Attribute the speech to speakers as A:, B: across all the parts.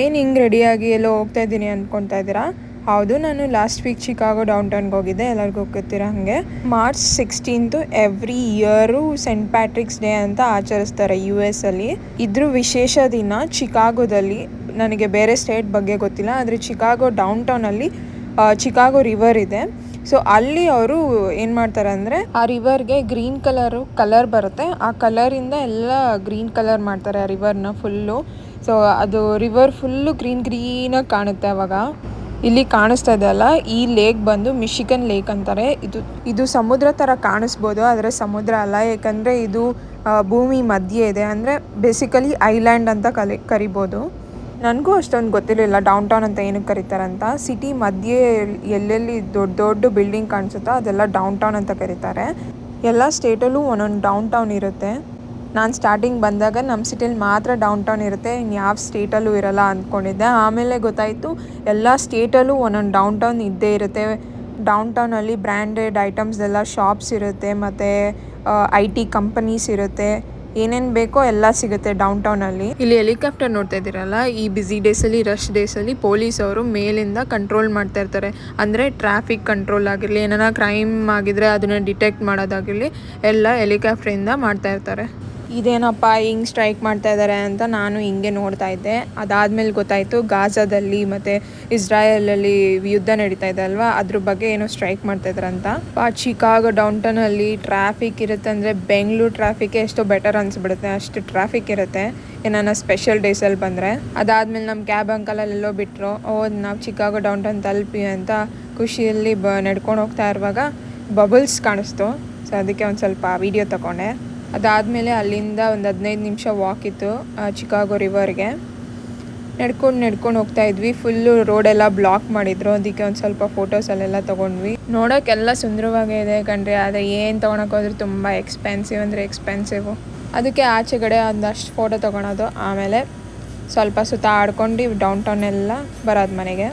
A: ಏನು ಹಿಂಗೆ ರೆಡಿಯಾಗಿ ಎಲ್ಲೋ ಹೋಗ್ತಾ ಇದ್ದೀನಿ ಅಂದ್ಕೊತಾ ಇದ್ದೀರಾ? ಹೌದು, ನಾನು ಲಾಸ್ಟ್ ವೀಕ್ ಚಿಕಾಗೋ ಡೌನ್ ಟೌನ್ಗೆ ಹೋಗಿದ್ದೆ. ಎಲ್ಲರಿಗೂ ಗೊತ್ತಿರೋ ಹಾಗೆ. March sixteenth every year saint Patrick's day ಅಂತ ಆಚರಿಸ್ತಾರೆ ಯು ಎಸ್ ಅಲ್ಲಿ. ಇದ್ರ ವಿಶೇಷ ದಿನ ಚಿಕಾಗೋದಲ್ಲಿ ನನಗೆ ಬೇರೆ ಸ್ಟೇಟ್ ಬಗ್ಗೆ ಗೊತ್ತಿಲ್ಲ, ಆದರೆ ಚಿಕಾಗೋ ಡೌನ್ ಟೌನಲ್ಲಿ ಚಿಕಾಗೋ ರಿವರ್ ಇದೆ. ಸೊ ಅಲ್ಲಿ ಅವರು ಏನು ಮಾಡ್ತಾರೆ ಅಂದರೆ, ಆ ರಿವರ್ಗೆ ಗ್ರೀನ್ ಕಲರು ಕಲರ್ ಬರುತ್ತೆ. ಆ ಕಲರಿಂದ ಎಲ್ಲ ಗ್ರೀನ್ ಕಲರ್ ಮಾಡ್ತಾರೆ ಆ ರಿವರ್ನ ಫುಲ್ಲು ಸೊ ಅದು ರಿವರ್ ಫುಲ್ಲು ಗ್ರೀನ್ ಗ್ರೀನಾಗಿ ಕಾಣುತ್ತೆ ಅವಾಗ. ಇಲ್ಲಿ ಕಾಣಿಸ್ತಾ ಇದೆ ಅಲ್ಲ, ಈ ಲೇಕ್ ಬಂದು ಮಿಶಿಕನ್ ಲೇಕ್ ಅಂತಾರೆ. ಇದು ಇದು ಸಮುದ್ರ ಥರ ಕಾಣಿಸ್ಬೋದು, ಆದರೆ ಸಮುದ್ರ ಅಲ್ಲ. ಯಾಕಂದ್ರೆ ಇದು ಭೂಮಿ ಮಧ್ಯೆ ಇದೆ. ಅಂದರೆ ಬೇಸಿಕಲಿ ಐಲ್ಯಾಂಡ್ ಅಂತ ಕಲಿ, ಕರಿಬೋದು. ನನಗೂ ಅಷ್ಟೊಂದು ಗೊತ್ತಿರಲಿಲ್ಲ ಡೌನ್ ಟೌನ್ ಅಂತ ಏನಕ್ಕೆ ಕರೀತಾರಂತ. ಸಿಟಿ ಮಧ್ಯೆ ಎಲ್ಲೆಲ್ಲಿ ದೊಡ್ಡ ದೊಡ್ಡ ಬಿಲ್ಡಿಂಗ್ ಕಾಣಿಸುತ್ತೋ ಅದೆಲ್ಲ ಡೌನ್ ಟೌನ್ ಅಂತ ಕರೀತಾರೆ. ಎಲ್ಲ ಸ್ಟೇಟಲ್ಲೂ ಒಂದೊಂದು ಡೌನ್ ಟೌನ್ ಇರುತ್ತೆ. ನಾನು ಸ್ಟಾರ್ಟಿಂಗ್ ಬಂದಾಗ ನಮ್ಮ ಸಿಟಿಲಿ ಮಾತ್ರ ಡೌನ್ ಟೌನ್ ಇರುತ್ತೆ ಇನ್ನು ಯಾವ ಸ್ಟೇಟಲ್ಲೂ ಇರಲ್ಲ ಅಂದ್ಕೊಂಡಿದ್ದೆ ಆಮೇಲೆ ಗೊತ್ತಾಯಿತು, ಎಲ್ಲ ಸ್ಟೇಟಲ್ಲೂ ಒಂದೊಂದು ಡೌನ್ ಟೌನ್ ಇದ್ದೇ ಇರುತ್ತೆ. ಡೌನ್ ಟೌನಲ್ಲಿ ಬ್ರ್ಯಾಂಡೆಡ್ ಐಟಮ್ಸ್ ಎಲ್ಲ ಶಾಪ್ಸ್ ಇರುತ್ತೆ, ಮತ್ತು ಐ ಟಿ ಕಂಪನೀಸ್ ಇರುತ್ತೆ. ಏನೇನು ಬೇಕೋ ಎಲ್ಲ ಸಿಗುತ್ತೆ ಡೌನ್ ಅಲ್ಲಿ. ಇಲ್ಲಿ ಹೆಲಿಕಾಪ್ಟರ್ ನೋಡ್ತಾ ಇದೀರಲ್ಲ ಈ ಬ್ಯುಸಿ ಅಲ್ಲಿ ರಶ್ ಡೇಸಲ್ಲಿ ಪೊಲೀಸ್ ಅವರು ಮೇಲಿಂದ ಕಂಟ್ರೋಲ್ ಮಾಡ್ತಾ ಇರ್ತಾರೆ. ಅಂದ್ರೆ ಟ್ರಾಫಿಕ್ ಕಂಟ್ರೋಲ್ ಆಗಿರಲಿ ಏನಾರ ಕ್ರೈಮ್ ಆಗಿದ್ರೆ ಅದನ್ನ ಡಿಟೆಕ್ಟ್ ಮಾಡೋದಾಗಿರಲಿ, ಎಲ್ಲ ಹೆಲಿಕಾಪ್ಟರ್ ಇಂದ ಮಾಡ್ತಾ ಇರ್ತಾರೆ. ಇದೇನಪ್ಪ ಹಿಂಗೆ ಸ್ಟ್ರೈಕ್ ಮಾಡ್ತಾ ಇದ್ದಾರೆ ಅಂತ ನಾನು ಹಿಂಗೆ ನೋಡ್ತಾ ಇದ್ದೆ. ಅದಾದಮೇಲೆ ಗೊತ್ತಾಯಿತು ಗಾಜಾದಲ್ಲಿ ಮತ್ತು ಇಸ್ರಾಯಲಲ್ಲಿ ಯುದ್ಧ ನಡೀತಾ ಇದೆ ಅಲ್ವಾ? ಅದ್ರ ಬಗ್ಗೆ ಏನೋ ಸ್ಟ್ರೈಕ್ ಮಾಡ್ತಾ ಇದ್ರಂತ ಆ ಚಿಕಾಗೋ ಡೌನ್ ಟೌನಲ್ಲಿ ಟ್ರಾಫಿಕ್ ಇರುತ್ತೆ ಅಂದರೆ ಬೆಂಗಳೂರು ಟ್ರಾಫಿಕ್ ಎಷ್ಟೋ ಬೆಟರ್ ಅನ್ಸ್ಬಿಡುತ್ತೆ. ಅಷ್ಟು ಟ್ರಾಫಿಕ್ ಇರುತ್ತೆ. ಏನಾನ ಸ್ಪೆಷಲ್ ಡೇಸಲ್ಲಿ ಬಂದರೆ. ಅದಾದಮೇಲೆ ನಮ್ಮ ಕ್ಯಾಬ್ ಅಂಕಲಲ್ಲಿ ಎಲ್ಲೋ ಬಿಟ್ಟರು ಓ, ನಾವು ಚಿಕಾಗೋ ಡೌನ್ ಟೌನ್ ತಲುಪಿ ಅಂತ ಖುಷಿಯಲ್ಲಿ ಬ ನಡ್ಕೊಂಡು ಹೋಗ್ತಾ ಇರುವಾಗ ಬಬಲ್ಸ್ ಕಾಣಿಸ್ತು. ಸೊ ಅದಕ್ಕೆ ಒಂದು ಸ್ವಲ್ಪ ವೀಡಿಯೋ ತಗೊಂಡೆ ಅದಾದಮೇಲೆ ಅಲ್ಲಿಂದ ಒಂದು ಹದಿನೈದು ನಿಮಿಷ ವಾಕ್ ಇತ್ತು ಚಿಕಾಗೋ ರಿವರ್ಗೆ ನಡ್ಕೊಂಡು ನಡ್ಕೊಂಡು ಹೋಗ್ತಾ ಇದ್ವಿ. ಫುಲ್ಲು ರೋಡೆಲ್ಲ ಬ್ಲಾಕ್ ಮಾಡಿದ್ರು. ಅದಕ್ಕೆ ಒಂದು ಸ್ವಲ್ಪ ಫೋಟೋಸ್ ಅಲ್ಲೆಲ್ಲ ತೊಗೊಂಡ್ವಿ. ನೋಡೋಕ್ಕೆಲ್ಲ ಸುಂದರವಾಗೇ ಇದೆ ಕಣ್ರಿ. ಆದರೆ ಏನು ತೊಗೊಳಕ್ಕೆ ಹೋದ್ರೆ ತುಂಬ ಎಕ್ಸ್ಪೆನ್ಸಿವ್ ಅಂದರೆ ಎಕ್ಸ್ಪೆನ್ಸಿವು ಅದಕ್ಕೆ ಆಚೆಗಡೆ ಒಂದಷ್ಟು ಫೋಟೋ ತೊಗೊಳೋದು. ಆಮೇಲೆ ಸ್ವಲ್ಪ ಸುತ್ತ ಆಡ್ಕೊಂಡು ಡೌನ್ ಟೌನ್ ಎಲ್ಲ ಬರೋದು ಮನೆಗೆ.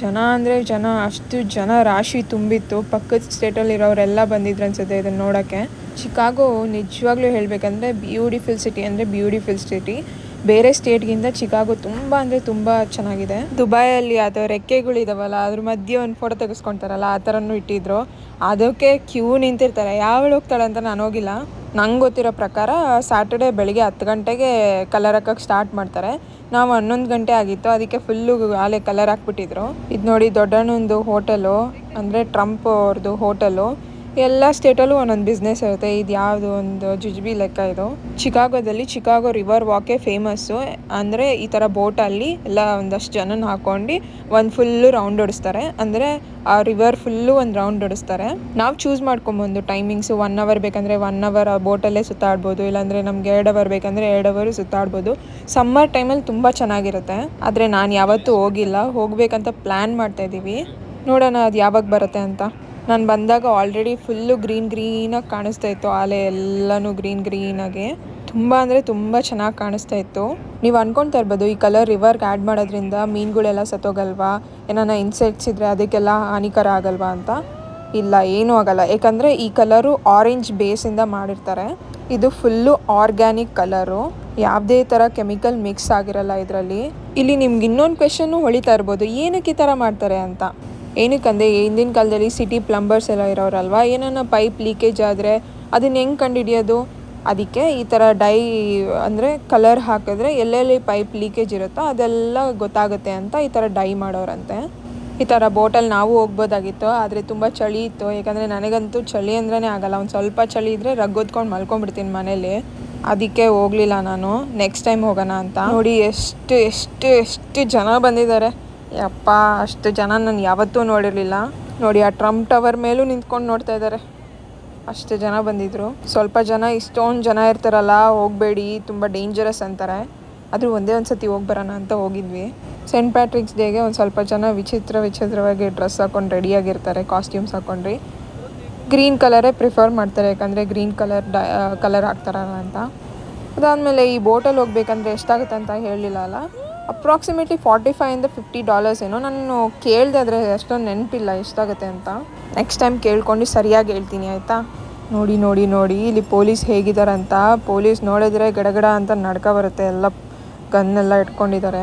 A: ಜನ ಅಂದರೆ ಜನ, ಅಷ್ಟು ಜನ ರಾಶಿ ತುಂಬಿತ್ತು. ಪಕ್ಕದ ಸ್ಟೇಟಲ್ಲಿರೋರೆಲ್ಲ ಬಂದಿದ್ರು ಅನ್ಸುತ್ತೆ ಇದನ್ನು ನೋಡೋಕ್ಕೆ. ಚಿಕಾಗೋ ನಿಜವಾಗ್ಲೂ ಹೇಳಬೇಕಂದ್ರೆ ಬ್ಯೂಟಿಫುಲ್ ಸಿಟಿ ಅಂದರೆ ಬ್ಯೂಟಿಫುಲ್ ಸಿಟಿ ಬೇರೆ ಸ್ಟೇಟ್ಗಿಂತ ಚಿಕಾಗೋ ತುಂಬ ಅಂದರೆ ತುಂಬ ಚೆನ್ನಾಗಿದೆ. ದುಬೈಯಲ್ಲಿ ಅದು ರೆಕ್ಕೆಗಳಿದಾವಲ್ಲ ಅದ್ರ ಮಧ್ಯೆ ಒಂದು ಫೋಟೋ ತೆಗೆಸ್ಕೊಳ್ತಾರಲ್ಲ ಆ ಥರನೂ ಇಟ್ಟಿದ್ರು. ಅದಕ್ಕೆ ಕ್ಯೂ ನಿಂತಿರ್ತಾರೆ. ಯಾವಳು ಹೋಗ್ತಾಳೆ ಅಂತ ನಾನು ಹೋಗಿಲ್ಲ. ನಂಗೆ ಗೊತ್ತಿರೋ ಪ್ರಕಾರ ಸ್ಯಾಟರ್ಡೆ ಬೆಳಿಗ್ಗೆ ಹತ್ತು ಗಂಟೆಗೆ ಕಲರ್ ಹಾಕಕ್ಕೆ ಸ್ಟಾರ್ಟ್ ಮಾಡ್ತಾರೆ. ನಾವು ಹನ್ನೊಂದು ಗಂಟೆ ಆಗಿತ್ತು, ಅದಕ್ಕೆ ಫುಲ್ಲು ಆಲೆ ಕಲರ್ ಹಾಕ್ಬಿಟ್ಟಿದ್ರು. ಇದು ನೋಡಿ ದೊಡ್ಡಣ್ಣಂದು ಹೋಟೆಲು ಅಂದರೆ ಟ್ರಂಪ್ ಅವ್ರದ್ದು ಹೋಟೆಲು ಎಲ್ಲ ಸ್ಟೇಟಲ್ಲೂ ಒಂದೊಂದು ಬಿಸ್ನೆಸ್ ಇರುತ್ತೆ. ಇದು ಯಾವುದು ಒಂದು ಜುಜ್ಬಿ ಲೆಕ್ಕ ಇದು. ಚಿಕಾಗೋದಲ್ಲಿ ಚಿಕಾಗೋ ರಿವರ್ ವಾಕೇ ಫೇಮಸ್ಸು ಅಂದರೆ ಈ ಥರ ಬೋಟಲ್ಲಿ ಎಲ್ಲ ಒಂದಷ್ಟು ಜನನ ಹಾಕೊಂಡು ಒಂದು ಫುಲ್ಲು ರೌಂಡ್ ಹೊಡಿಸ್ತಾರೆ ಅಂದರೆ ಆ ರಿವರ್ ಫುಲ್ಲು ಒಂದು ರೌಂಡ್ ಹೊಡಿಸ್ತಾರೆ ನಾವು ಚೂಸ್ ಮಾಡ್ಕೊಬೋದು ಟೈಮಿಂಗ್ಸು ಒನ್ ಅವರ್ ಬೇಕಂದರೆ ಒನ್ ಅವರ್ ಆ ಬೋಟಲ್ಲೇ ಸುತ್ತಾಡ್ಬೋದು. ಇಲ್ಲಾಂದರೆ ನಮ್ಗೆ ಎರಡು ಅವರ್ ಬೇಕಂದರೆ ಎರಡು ಅವರು ಸುತ್ತಾಡ್ಬೋದು. ಸಮ್ಮರ್ ಟೈಮಲ್ಲಿ ತುಂಬ ಚೆನ್ನಾಗಿರುತ್ತೆ. ಆದರೆ ನಾನು ಯಾವತ್ತೂ ಹೋಗಿಲ್ಲ. ಹೋಗಬೇಕಂತ ಪ್ಲ್ಯಾನ್ ಮಾಡ್ತಾ ಇದ್ದೀವಿ ನೋಡೋಣ ಅದು ಯಾವಾಗ ಬರುತ್ತೆ ಅಂತ. ನಾನು ಬಂದಾಗ ಆಲ್ರೆಡಿ ಫುಲ್ಲು ಗ್ರೀನ್ ಗ್ರೀನಾಗಿ ಕಾಣಿಸ್ತಾ ಇತ್ತು. ಆಲೆ ಎಲ್ಲನೂ ಗ್ರೀನ್ ಗ್ರೀನಾಗೆ ತುಂಬ ಅಂದರೆ ತುಂಬ ಚೆನ್ನಾಗಿ ಕಾಣಿಸ್ತಾ ಇತ್ತು. ನೀವು ಅನ್ಕೊತಾ ಇರ್ಬೋದು, ಈ ಕಲರ್ ರಿವರ್ಗೆ ಆ್ಯಡ್ ಮಾಡೋದ್ರಿಂದ ಮೀನುಗಳೆಲ್ಲ ಸತ್ತೋಗಲ್ವಾ? ಏನಾನ ಇನ್ಸೆಕ್ಟ್ಸ್ ಇದ್ದರೆ ಅದಕ್ಕೆಲ್ಲ ಹಾನಿಕರ ಆಗಲ್ವಾ ಅಂತ? ಇಲ್ಲ, ಏನೂ ಆಗಲ್ಲ. ಯಾಕಂದರೆ ಈ ಕಲರು ಆರೆಂಜ್ ಬೇಸಿಂದ ಮಾಡಿರ್ತಾರೆ. ಇದು ಫುಲ್ಲು ಆರ್ಗ್ಯಾನಿಕ್ ಕಲರು ಯಾವುದೇ ಥರ ಕೆಮಿಕಲ್ ಮಿಕ್ಸ್ ಆಗಿರಲ್ಲ ಇದರಲ್ಲಿ. ಇಲ್ಲಿ ನಿಮ್ಗೆ ಇನ್ನೊಂದು ಕ್ವೆಶನ್ನು ಹೊಳಿತಾ ಇರ್ಬೋದು. ಏನಕ್ಕೆ ಈ ಥರ ಮಾಡ್ತಾರೆ ಅಂತ? ಏನಕ್ಕಂದರೆ ಹಿಂದಿನ ಕಾಲದಲ್ಲಿ ಸಿಟಿ ಪ್ಲಂಬರ್ಸ್ ಎಲ್ಲ ಇರೋರಲ್ವಾ? ಏನನ್ನ ಪೈಪ್ ಲೀಕೇಜ್ ಆದರೆ ಅದನ್ನ ಹೆಂಗೆ ಕಂಡುಹಿಡಿಯೋದು ಅದಕ್ಕೆ ಈ ಥರ ಡೈ ಅಂದರೆ ಕಲರ್ ಹಾಕಿದ್ರೆ ಎಲ್ಲೆಲ್ಲಿ ಪೈಪ್ ಲೀಕೇಜ್ ಇರುತ್ತೋ ಅದೆಲ್ಲ ಗೊತ್ತಾಗುತ್ತೆ ಅಂತ ಈ ಥರ ಡೈ ಮಾಡೋರಂತೆ. ಈ ಥರ ಬೋಟಲ್ಲಿ ನಾವು ಹೋಗ್ಬೋದಾಗಿತ್ತು, ಆದರೆ ತುಂಬ ಚಳಿ ಇತ್ತು. ಯಾಕಂದರೆ ನನಗಂತೂ ಚಳಿ ಅಂದ್ರೇ ಆಗಲ್ಲ. ಒಂದು ಸ್ವಲ್ಪ ಚಳಿ ಇದ್ದರೆ ರಗ್ಗೊದ್ಕೊಂಡು ಮಲ್ಕೊಂಡ್ಬಿಡ್ತೀನಿ ಮನೇಲಿ. ಅದಕ್ಕೆ ಹೋಗಲಿಲ್ಲ ನಾನು. ನೆಕ್ಸ್ಟ್ ಟೈಮ್ ಹೋಗೋಣ ಅಂತ. ನೋಡಿ ಎಷ್ಟು ಎಷ್ಟು ಎಷ್ಟು ಜನ ಬಂದಿದ್ದಾರೆ. ಯಪ್ಪ ಅಷ್ಟು ಜನ ನಾನು ಯಾವತ್ತೂ ನೋಡಿರಲಿಲ್ಲ. ನೋಡಿ, ಆ ಟ್ರಂಪ್ ಟವರ್ ಮೇಲೂ ನಿಂತ್ಕೊಂಡು ನೋಡ್ತಾ ಇದ್ದಾರೆ ಅಷ್ಟು ಜನ ಬಂದಿದ್ರು. ಸ್ವಲ್ಪ ಜನ, ಇಷ್ಟೊಂದು ಜನ ಇರ್ತಾರಲ್ಲ, ಹೋಗಬೇಡಿ, ತುಂಬ ಡೇಂಜರಸ್ ಅಂತಾರೆ. ಆದರೂ ಒಂದೇ ಒಂದು ಸತಿ ಹೋಗಿ ಬರೋಣ ಅಂತ ಹೋಗಿದ್ವಿ. ಸೆಂಟ್ ಪ್ಯಾಟ್ರಿಕ್ಸ್ ಡೇಗೆ ಒಂದು ಸ್ವಲ್ಪ ಜನ ವಿಚಿತ್ರ ವಿಚಿತ್ರವಾಗಿ ಡ್ರೆಸ್ ಹಾಕೊಂಡು ರೆಡಿಯಾಗಿರ್ತಾರೆ ಕಾಸ್ಟ್ಯೂಮ್ಸ್ ಹಾಕೊಂಡ್ರಿ. ಗ್ರೀನ್ ಕಲರೇ ಪ್ರಿಫರ್ ಮಾಡ್ತಾರೆ, ಯಾಕಂದರೆ ಗ್ರೀನ್ ಕಲರ್ ಡ ಕಲರ್ ಹಾಕ್ತಾರಲ್ಲ ಅಂತ. ಅದಾದಮೇಲೆ ಈ ಬೋಟಲ್ಲಿ ಹೋಗ್ಬೇಕಂದ್ರೆ ಎಷ್ಟಾಗುತ್ತೆ ಅಂತ ಹೇಳಲಿಲ್ಲ ಅಲ್ಲ? ಅಪ್ರಾಕ್ಸಿಮೇಟ್ಲಿ ಫಾರ್ಟಿ ಇಂದ ಫಿಫ್ಟಿ ಡಾಲರ್ಸ್ ಏನೋ. ನಾನು ಕೇಳಿದೆ ಆದರೆ ಅಷ್ಟೊಂದು ನೆನಪಿಲ್ಲ, ಎಷ್ಟಾಗುತ್ತೆ ಅಂತ. ನೆಕ್ಸ್ಟ್ ಟೈಮ್ ಕೇಳ್ಕೊಂಡು ಸರಿಯಾಗಿ ಹೇಳ್ತೀನಿ, ಆಯಿತಾ? ನೋಡಿ ನೋಡಿ ನೋಡಿ, ಇಲ್ಲಿ ಪೊಲೀಸ್ ಹೇಗಿದ್ದಾರೆ ಅಂತ ಪೊಲೀಸ್ ನೋಡಿದ್ರೆ ಗಡಗಡ ಅಂತ ನಡ್ಕ ಬರುತ್ತೆ, ಎಲ್ಲ ಗನ್ನೆಲ್ಲ ಇಟ್ಕೊಂಡಿದ್ದಾರೆ